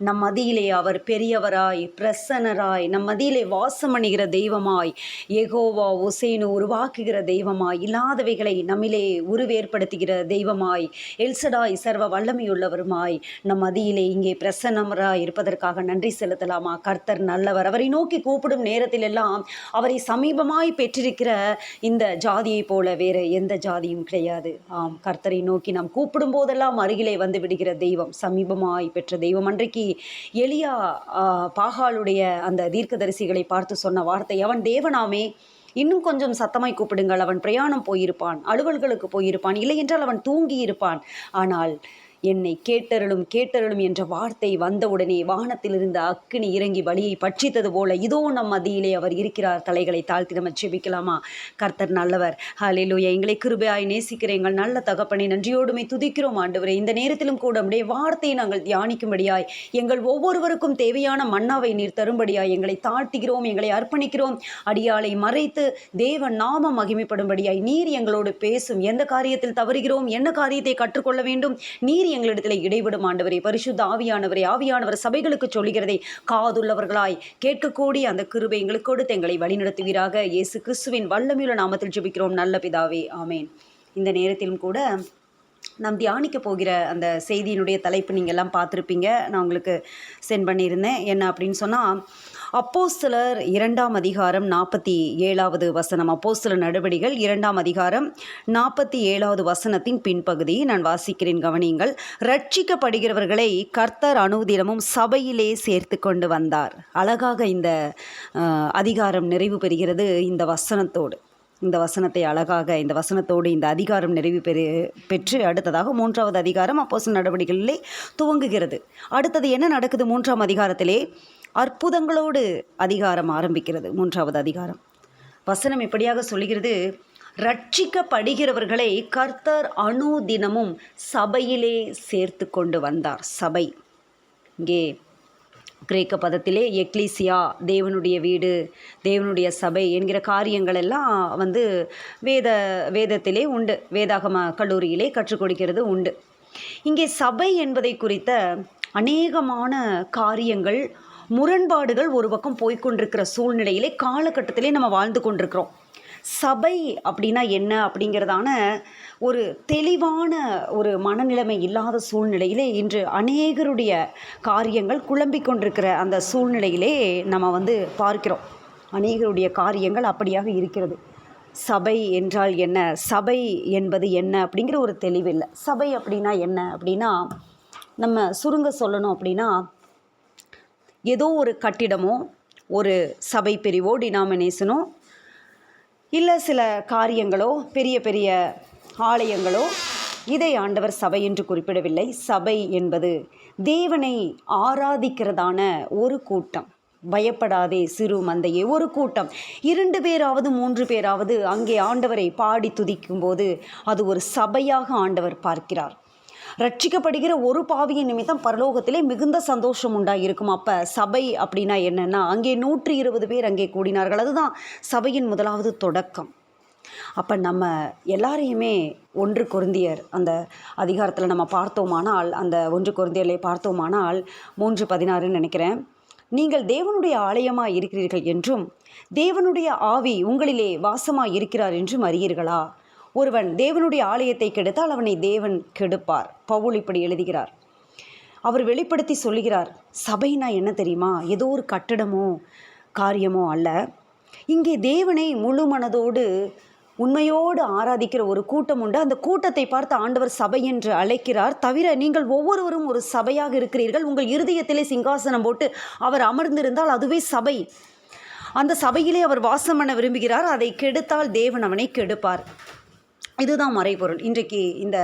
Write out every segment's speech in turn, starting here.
நம் மதியிலே அவர் பெரியவராய் பிரசன்னராய் நம் மதியிலே வாசம் பண்ணுகிற தெய்வமாய் எகோவா ஒசேனு உருவாக்குகிற தெய்வமாய் இல்லாதவைகளை நம்மிலே உருவேற்படுத்துகிற தெய்வமாய் எல்சடாய் சர்வ வல்லமையுள்ளவருமாய் நம் மதியிலே இங்கே பிரசன்னமராய் இருப்பதற்காக நன்றி செலுத்தலாமா? கர்த்தர் நல்லவர். அவரை நோக்கி கூப்பிடும் நேரத்திலெல்லாம் அவரை சமீபமாய் பெற்றிருக்கிற இந்த ஜாதியைப் போல வேறு எந்த ஜாதியும் கிடையாது. ஆம் கர்த்தரை நோக்கி நாம் கூப்பிடும் போதெல்லாம் அருகிலே வந்து விடுகிற தெய்வம் சமீபமாய் பெற்ற தெய்வம். அன்றைக்கு எளியா பாகாலுடைய அந்த தீர்க்கதரிசிகளை பார்த்து சொன்ன வார்த்தை அவன் தேவனாமே இன்னும் கொஞ்சம் சத்தமாய் கூப்பிடுங்கள். அவன் பிரயாணம் போயிருப்பான் அலுவல்களுக்கு போயிருப்பான் இல்லை என்றால் அவன் தூங்கி இருப்பான் ஆனால் என்னை கேட்டருளும் கேட்டருளும் என்ற வார்த்தை வந்தவுடனே வானத்திலிருந்து அக்கினி இறங்கி வழியை பட்சித்தது போல இதோ நம் மத்தியிலே அவர் இருக்கிறார். தலைகளை தாழ்த்தி நம்ம செபிக்கலாமா கர்த்தர் நல்லவர். ஹalleluya. எங்களை கிருபையாய் நேசிக்கிற எங்கள் நல்ல தகப்பனை நன்றியோடுமை துதிக்கிறோம் ஆண்டவரே. இந்த நேரத்திலும் கூட நம்முடைய வார்த்தையை நாங்கள் தியானிக்கும்படியாய் எங்கள் ஒவ்வொருவருக்கும் தேவையான மன்னாவை நீர் தரும்படியாய் எங்களை தாழ்த்துகிறோம் எங்களை அர்ப்பணிக்கிறோம். அடியாளை மறைத்து தேவன் நாமம் மகிமைப்படும்படியாய் நீர் எங்களோடு பேசும். எந்த காரியத்தில் தவறுகிறோம்? என்ன காரியத்தை கற்றுக்கொள்ள வேண்டும்? நீர் எங்களிடத்தில் இடைவிடும் ஆண்டவரே பரிசுத்த ஆவியானவரே ஆவியானவர் சபைகளுக்கு சொல்லுகிறதை காதுள்ளவர்களாய் கேட்கக்கூடிய அந்த கிருபை எங்களுக்கு கொடுத்து எங்களை வழிநடத்துவீராக. இயேசு கிறிஸ்துவின் வல்லமையுள்ள நாமத்தில் ஜெபிக்கிறோம். நல்ல பிதாவே ஆமேன். இந்த நேரத்திலும் கூட நாம் தியானிக்க போகிற அந்த செய்தியினுடைய தலைப்பு நீங்கள் எல்லாம் பார்த்துருப்பீங்க. நான் உங்களுக்கு சென்ட் பண்ணியிருந்தேன். என்ன அப்படின்னு சொன்னால் அப்போஸ்தலர் இரண்டாம் அதிகாரம் நாற்பத்தி ஏழாவது வசனம். அப்போஸ்தலர் நடவடிகள் இரண்டாம் அதிகாரம் நாற்பத்தி ஏழாவது வசனத்தின் பின்பகுதியை நான் வாசிக்கிறேன். கவனியுங்கள் ரட்சிக்கப்படுகிறவர்களை கர்த்தர் அனுதினமும் சபையிலே சேர்த்து கொண்டு வந்தார். அழகாக இந்த அதிகாரம் நிறைவு பெறுகிறது இந்த வசனத்தோடு. இந்த வசனத்தை அழகாக இந்த வசனத்தோடு இந்த அதிகாரம் நிறைவு பெறு பெற்று அடுத்ததாக மூன்றாவது அதிகாரம் அப்போசன் நடவடிக்கைகளிலே துவங்குகிறது. அடுத்தது என்ன நடக்குது மூன்றாம் அதிகாரத்திலே? அற்புதங்களோடு அதிகாரம் ஆரம்பிக்கிறது மூன்றாவது அதிகாரம். வசனம் எப்படியாக சொல்கிறது ரட்சிக்கப்படுகிறவர்களை கர்த்தர் அனுதினமும் சபையிலே சேர்த்து கொண்டு வந்தார். சபை. இங்கே கிரேக்க பதத்திலே எக்லீசியா தேவனுடைய வீடு தேவனுடைய சபை என்கிற காரியங்கள் எல்லாம் வந்து வேத வேதத்திலே உண்டு. வேதாகம கல்லூரியிலே கற்றுக் கொடுக்கிறது உண்டு. இங்கே சபை என்பதை குறித்த அநேகமான காரியங்கள் முரண்பாடுகள் ஒரு பக்கம் போய்க்கொண்டிருக்கிற சூழ்நிலையிலே காலகட்டத்திலே நம்ம வாழ்ந்து கொண்டிருக்கிறோம். சபை அப்படின்னா என்ன அப்படிங்கிறதான ஒரு தெளிவான ஒரு மனநிலைமை இல்லாத சூழ்நிலையிலே இன்று அநேகருடைய காரியங்கள் குழம்பிக் கொண்டிருக்கிற அந்த சூழ்நிலையிலே நம்ம வந்து பார்க்கிறோம். அநேகருடைய காரியங்கள் அப்படியாக இருக்கிறது. சபை என்றால் என்ன? சபை என்பது என்ன அப்படிங்கிற ஒரு தெளிவில்லை. சபை அப்படின்னா என்ன அப்படின்னா நம்ம சுருங்க சொல்லணும் அப்படின்னா ஏதோ ஒரு கட்டிடமோ ஒரு சபை பிரிவோ டினாமினேஷனோ இல்லை சில காரியங்களோ பெரிய பெரிய ஆலயங்களோ இதை ஆண்டவர் சபை என்று குறிப்பிடவில்லை. சபை என்பது தேவனை ஆராதிக்கிறதான ஒரு கூட்டம். பயப்படாதே சிறு மந்தையே ஒரு கூட்டம். இரண்டு பேராவது மூன்று பேராவது அங்கே ஆண்டவரை பாடி துதிக்கும்போது அது ஒரு சபையாக ஆண்டவர் பார்க்கிறார். ரட்சிக்கப்படுகிற ஒரு பாவியின் நிமித்தம் பரலோகத்திலே மிகுந்த சந்தோஷம் உண்டாயிருக்கும். அப்போ சபை அப்படின்னா என்னென்னா அங்கே நூற்றி இருபது பேர் அங்கே கூடினார்கள். அதுதான் சபையின் முதலாவது தொடக்கம். அப்போ நம்ம எல்லாரையுமே ஒன்று கொருந்தியர் அந்த அதிகாரத்தில் நம்ம பார்த்தோமானால் அந்த ஒன்று கொருந்தியர்களை பார்த்தோமானால் மூன்று பதினாறுன்னு நினைக்கிறேன். நீங்கள் தேவனுடைய ஆலயமாக இருக்கிறீர்கள் என்றும் தேவனுடைய ஆவி உங்களிலே வாசமாக இருக்கிறார் என்றும் அறியீர்களா? ஒருவன் தேவனுடைய ஆலயத்தை கெடுத்தால் அவனை தேவன் கெடுப்பார். பவுல் இப்படி எழுதுகிறார். அவர் வெளிப்படுத்தி சொல்லுகிறார் சபைனா என்ன தெரியுமா? ஏதோ ஒரு கட்டடமோ காரியமோ அல்ல. இங்கே தேவனை முழு மனதோடு உண்மையோடு ஆராதிக்கிற ஒரு கூட்டம் உண்டு. அந்த கூட்டத்தை பார்த்து ஆண்டவர் சபை என்று அழைக்கிறார். தவிர நீங்கள் ஒவ்வொருவரும் ஒரு சபையாக இருக்கிறீர்கள். உங்கள் இருதயத்திலே சிங்காசனம் போட்டு அவர் அமர்ந்திருந்தால் அதுவே சபை. அந்த சபையிலே அவர் வாசம் பண்ண விரும்புகிறார். அதை கெடுத்தால் தேவன் அவனை கெடுப்பார். இதுதான் மறைபொருள். இன்றைக்கு இந்த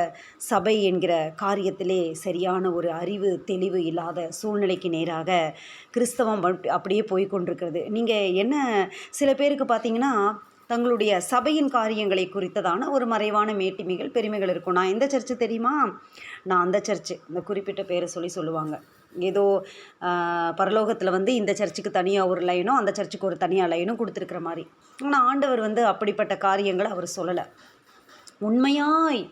சபை என்கிற காரியத்திலே சரியான ஒரு அறிவு தெளிவு இல்லாத சூழ்நிலைக்கு நேராக கிறிஸ்தவம் அப்படியே போய் கொண்டிருக்கிறது நீங்கள் என்ன சில பேருக்கு பார்த்தீங்கன்னா தங்களுடைய சபையின் காரியங்களை குறித்ததான ஒரு மறைவான மேட்டிமைகள் பெருமைகள் இருக்கும். நான் எந்த சர்ச்சு தெரியுமா? நான் அந்த சர்ச்சு. இந்த குறிப்பிட்ட பேரை சொல்லி சொல்லுவாங்க. ஏதோ பரலோகத்தில் வந்து இந்த சர்ச்சுக்கு தனியாக ஒரு லைனும் அந்த சர்ச்சுக்கு ஒரு தனியாக லைனும் கொடுத்துருக்குற மாதிரி. ஆனால் ஆண்டவர் வந்து அப்படிப்பட்ட காரியங்களை அவர் சொல்லலை. உண்மையாய்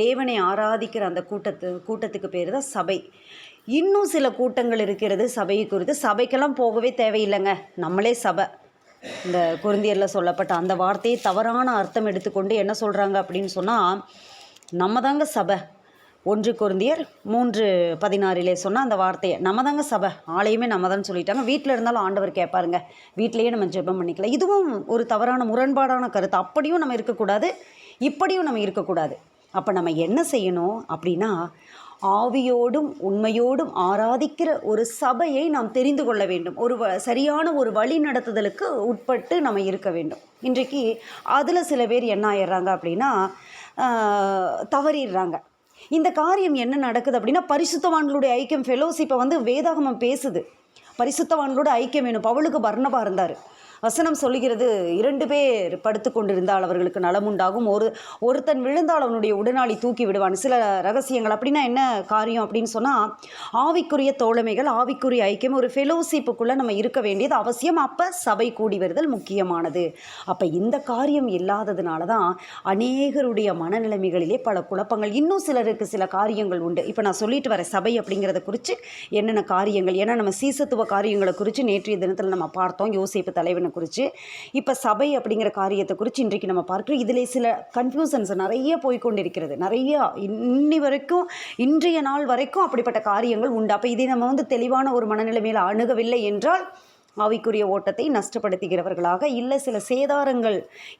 தேவனை ஆராதிக்கிற அந்த கூட்டத்து கூட்டத்துக்கு பேர் தான் சபை. இன்னும் சில கூட்டங்கள் இருக்கிறது சபையை குறித்து. சபைக்கெல்லாம் போகவே தேவையில்லைங்க. நம்மளே சபை. இந்த குருந்தியரில் சொல்லப்பட்ட அந்த வார்த்தையை தவறான அர்த்தம் எடுத்துக்கொண்டு என்ன சொல்கிறாங்க அப்படின்னு சொன்னால் நம்ம தாங்க சபை. ஒன்று குருந்தியர் மூன்று பதினாறிலே சொன்னால் அந்த வார்த்தையை நம்ம தாங்க சபை. ஆலயமே நம்ம தான் சொல்லிட்டாங்க. வீட்டில் இருந்தாலும் ஆண்டவர் கேட்பாருங்க. வீட்டிலையே நம்ம ஜெபம் பண்ணிக்கலாம் இதுவும் ஒரு தவறான முரண்பாடான கருத்து. அப்படியும் நம்ம இருக்கக்கூடாது. இப்படியும் நம்ம இருக்கக்கூடாது. அப்போ நம்ம என்ன செய்யணும் அப்படின்னா ஆவியோடும் உண்மையோடும் ஆராதிக்கிற ஒரு சபையை நாம் தெரிந்து கொள்ள வேண்டும். ஒரு வ சரியான ஒரு வழி நடத்துதலுக்கு உட்பட்டு நம்ம இருக்க வேண்டும். இன்றைக்கு அதில் சில பேர் என்ன ஆயிடுறாங்க அப்படின்னா தவறிடுறாங்க. இந்த காரியம் என்ன நடக்குது அப்படின்னா பரிசுத்தவான்களுடைய ஐக்கியம் ஃபெலோஷிப்பை வந்து வேதாகமம் பேசுது. பரிசுத்தவான்களோட ஐக்கியம் வேணும். பவுலுக்கு பர்ணபா இருந்தார். வசனம் சொல்லுகிறது இரண்டு பேர் படுத்து கொண்டிருந்தால் அவர்களுக்கு நலமுண்டாகும். ஒரு ஒருத்தன் விழுந்தால் அவனுடைய உடனாளி தூக்கி விடுவான். சில ரகசியங்கள். அப்படின்னா என்ன காரியம் அப்படின்னு சொன்னால் ஆவிக்குரிய தோழமைகள் ஆவிக்குரிய ஐக்கியம் ஒரு ஃபெலோஷிப்புக்குள்ளே நம்ம இருக்க வேண்டியது அவசியம். அப்போ சபை கூடி வருதல் முக்கியமானது. அப்போ இந்த காரியம் இல்லாததுனால தான் அநேகருடைய மனநிலைமைகளிலே பல குழப்பங்கள். இன்னும் சிலருக்கு சில காரியங்கள் உண்டு. இப்போ நான் சொல்லிட்டு வரேன் சபை அப்படிங்கிறத குறித்து என்னென்ன காரியங்கள்? ஏன்னா நம்ம சீசத்துவ காரியங்களை குறித்து நேற்றைய தினத்தில் நம்ம பார்த்தோம். யோசிப்பு தலைவனை குறித்து இப்போ சபை அப்படிங்கிற காரியத்தை குறித்து இன்றைக்கு நம்ம பார்க்குறோம். இதில் சில கன்ஃபியூசன்ஸ் நிறைய போய்க்கொண்டிருக்கிறது நிறையா இன்னி வரைக்கும் இன்றைய நாள் வரைக்கும் அப்படிப்பட்ட காரியங்கள் உண்டு. அப்போ இதை நம்ம வந்து தெளிவான ஒரு மனநிலைமையில் அணுகவில்லை என்றால் ஆவிக்குரிய ஓட்டத்தை நஷ்டப்படுத்துகிறவர்களாக இல்லை சில சேதாரங்கள்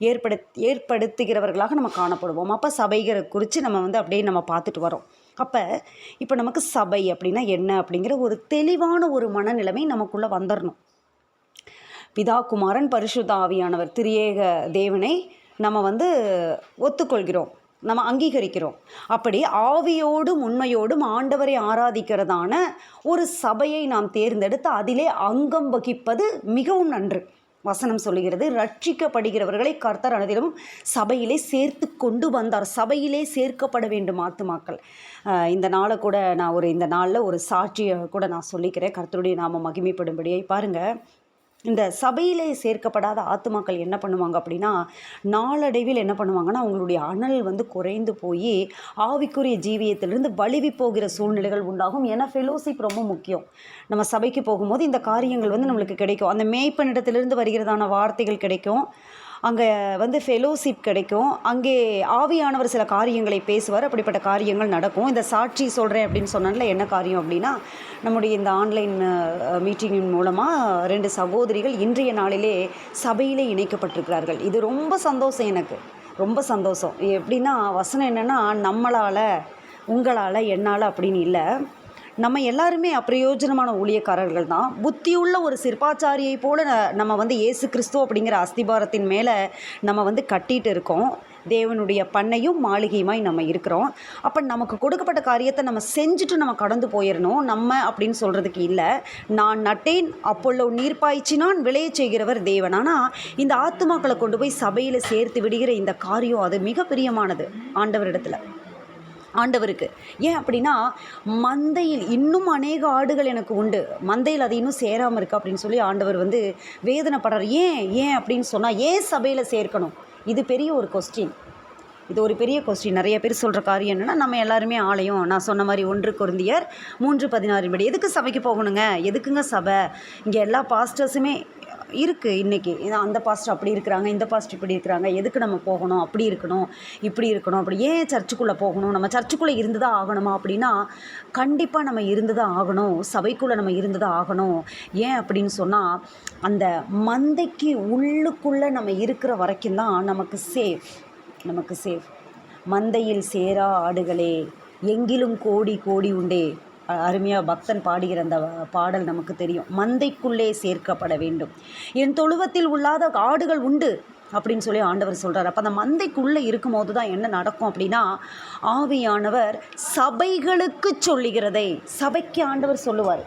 ஏற்படுத் ஏற்படுத்துகிறவர்களாக நம்ம காணப்படுவோம். அப்போ சபைகளை குறித்து நம்ம வந்து அப்படியே நம்ம பார்த்துட்டு வரோம். அப்போ இப்போ நமக்கு சபை அப்படின்னா என்ன அப்படிங்கிற ஒரு தெளிவான ஒரு மனநிலைமை நமக்குள்ளே வந்துடணும் பிதா குமாரன் பரிசுத்த ஆவியானவர் திரியேக தேவனை நம்ம வந்து ஒத்துக்கொள்கிறோம். நம்ம அங்கீகரிக்கிறோம். அப்படி ஆவியோடும் உண்மையோடும் ஆண்டவரை ஆராதிக்கிறதான ஒரு சபையை நாம் தேர்ந்தெடுத்து அதிலே அங்கம் வகிப்பது மிகவும் நன்று. வசனம் சொல்லுகிறது ரட்சிக்கப்படுகிறவர்களை கர்த்தர் அனதிலும் சபையிலே சேர்த்து கொண்டு வந்தார். சபையிலே சேர்க்கப்பட வேண்டும் ஆத்துமாக்கள். இந்த நாளை கூட நான் ஒரு இந்த நாளில் ஒரு சாட்சியை கூட நான் சொல்லிக்கிறேன். கர்த்தருடைய நாம மகிமைப்படும்படியை பாருங்கள் இந்த சபையிலே சேர்க்கப்படாத ஆத்துமாக்கள் என்ன பண்ணுவாங்க அப்படின்னா நாளடைவில் என்ன பண்ணுவாங்கன்னா அவங்களுடைய அனல் வந்து குறைந்து போய் ஆவிக்குரிய ஜீவியத்திலிருந்து வலிவி போகிற சூழ்நிலைகள் உண்டாகும். ஏன்னா ஃபெலோஷிப் ரொம்ப முக்கியம். நம்ம சபைக்கு போகும்போது இந்த காரியங்கள் வந்து நம்மளுக்கு கிடைக்கும். அந்த மேய்ப்பனிடத்திலிருந்து வருகிறதான வார்த்தைகள் கிடைக்கும். அங்கே வந்து ஃபெலோஷிப் கிடைக்கும். அங்கே ஆவியானவர் சில காரியங்களை பேசுவார். அப்படிப்பட்ட காரியங்கள் நடக்கும். இந்த சாட்சி சொல்கிறேன் அப்படின்னு சொன்னால என்ன காரியம் அப்படின்னா நம்முடைய இந்த ஆன்லைன் மீட்டிங்கின் மூலமாக ரெண்டு சகோதரிகள் இன்றைய நாளிலே சபையிலே இணைக்கப்பட்டிருக்கிறார்கள். இது ரொம்ப சந்தோஷம் எனக்கு. ரொம்ப சந்தோஷம். எப்படின்னா வசனம் என்னென்னா நம்மளால் உங்களால் என்னால் அப்படின்னு இல்லை. நம்ம எல்லாருமே அப்பிரயோஜனமான ஊழியக்காரர்கள் தான். புத்தியுள்ள ஒரு சிற்பாச்சாரியை போல ந- நம்ம வந்து இயேசு கிறிஸ்து அப்படிங்கிற அஸ்திபாரத்தின் மேலே நம்ம வந்து கட்டிட்டு இருக்கோம். தேவனுடைய பண்ணையும் மாளிகையுமாய் நம்ம இருக்கிறோம். அப்போ நமக்கு கொடுக்கப்பட்ட காரியத்தை நம்ம செஞ்சுட்டு நம்ம கடந்து போயிடணும் நம்ம அப்படின்னு சொல்கிறதுக்கு இல்லை. நான் நட்டேன் அப்பொழுது நீர் பாய்ச்சினான் விளையச் செய்கிறவர் தேவன். ஆனால் இந்த ஆத்துமாக்களை கொண்டு போய் சபையில் சேர்த்து விடுகிற இந்த காரியம் அது மிக பிரியமானது. ஆண்டவரிடத்தில். ஆண்டவருக்கு. ஏன் அப்படின்னா மந்தையில் இன்னும் அநேக ஆடுகள் எனக்கு உண்டு. மந்தையில் அது இன்னும் சேராமல் இருக்கு அப்படின்னு சொல்லி ஆண்டவர் வந்து வேதனைப்படுறார். ஏன் ஏன் அப்படின்னு சொன்னால் ஏன் சபையில் சேர்க்கணும்? இது பெரிய ஒரு கொஸ்டின் இது ஒரு பெரிய கொஸ்டின் நிறைய பேர் சொல்கிற காரியம் என்னென்னா நம்ம எல்லாருமே ஆலயம். நான் சொன்ன மாதிரி ஒன்று குருந்தியர் மூன்று பதினாறு படி எதுக்கு சபைக்கு போகணுங்க? எதுக்குங்க சபை? இங்கே எல்லா பாஸ்டர்ஸுமே இருக்குது இன்றைக்கி அந்த பாஸ்டர் அப்படி இருக்கிறாங்க இந்த பாஸ்டர் இப்படி இருக்கிறாங்க எதுக்கு நம்ம போகணும்? அப்படி இருக்கணும் இப்படி இருக்கணும் அப்படி ஏன் சர்ச்சுக்குள்ளே போகணும்? நம்ம சர்ச்சுக்குள்ளே இருந்து தான் ஆகணுமா அப்படின்னா கண்டிப்பாக நம்ம இருந்து தான் ஆகணும். சபைக்குள்ளே நம்ம இருந்து தான் ஆகணும். ஏன் அப்படின்னு சொன்னால் அந்த மந்தைக்கு உள்ளுக்குள்ளே நம்ம இருக்கிற வரைக்கும் தான் நமக்கு சேஃப் நமக்கு சேஃப் மந்தையில் சேரா ஆடுகளே எங்கிலும் கோடி கோடி உண்டே. அருமையாக பக்தன் பாடுகிற அந்த பாடல் நமக்கு தெரியும். மந்தைக்குள்ளே சேர்க்கப்பட வேண்டும். என் தொழுவத்தில் உள்ளாத ஆடுகள் உண்டு அப்படின்னு சொல்லி ஆண்டவர் சொல்கிறார் அப்போ அந்த மந்தைக்குள்ளே இருக்கும்போது தான் என்ன நடக்கும் அப்படின்னா ஆவியானவர் சபைகளுக்கு சொல்லுகிறதை சபைக்கு ஆண்டவர் சொல்லுவார்.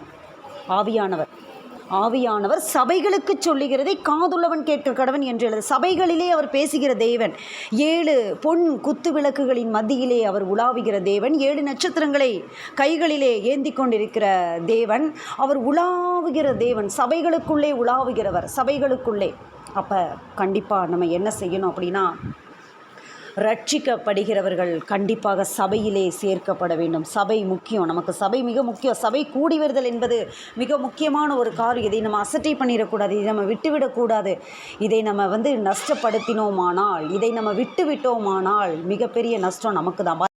ஆவியானவர். ஆவியானவர் சபைகளுக்கு சொல்லுகிறதை காதுள்ளவன் கேட்க கடவன் என்று எழுது. சபைகளிலே அவர் பேசுகிற தேவன் ஏழு பொன் குத்து விளக்குகளின் மத்தியிலே அவர் உலாவுகிற தேவன் ஏழு நட்சத்திரங்களை கைகளிலே ஏந்தி கொண்டிருக்கிற தேவன் அவர் உலாவுகிற தேவன் சபைகளுக்குள்ளே உலாவுகிறவர் சபைகளுக்குள்ளே. அப்போ கண்டிப்பாக நம்ம என்ன செய்யணும் அப்படின்னா ரட்சிக்கப்படுகிறவர்கள் கண்டிப்பாக சபையிலே சேர்க்கப்பட வேண்டும். சபை முக்கியம். நமக்கு சபை மிக முக்கியம். சபை கூடி வருதல் என்பது மிக முக்கியமான ஒரு காரியம். இதை நம்ம அசட்டை பண்ணிடக்கூடாது. இதை நம்ம விட்டுவிடக்கூடாது. இதை நம்ம வந்து நஷ்டப்படுத்தினோமானால் இதை நம்ம விட்டு விட்டோமானால் மிகப்பெரிய நஷ்டம் நமக்கு தான்.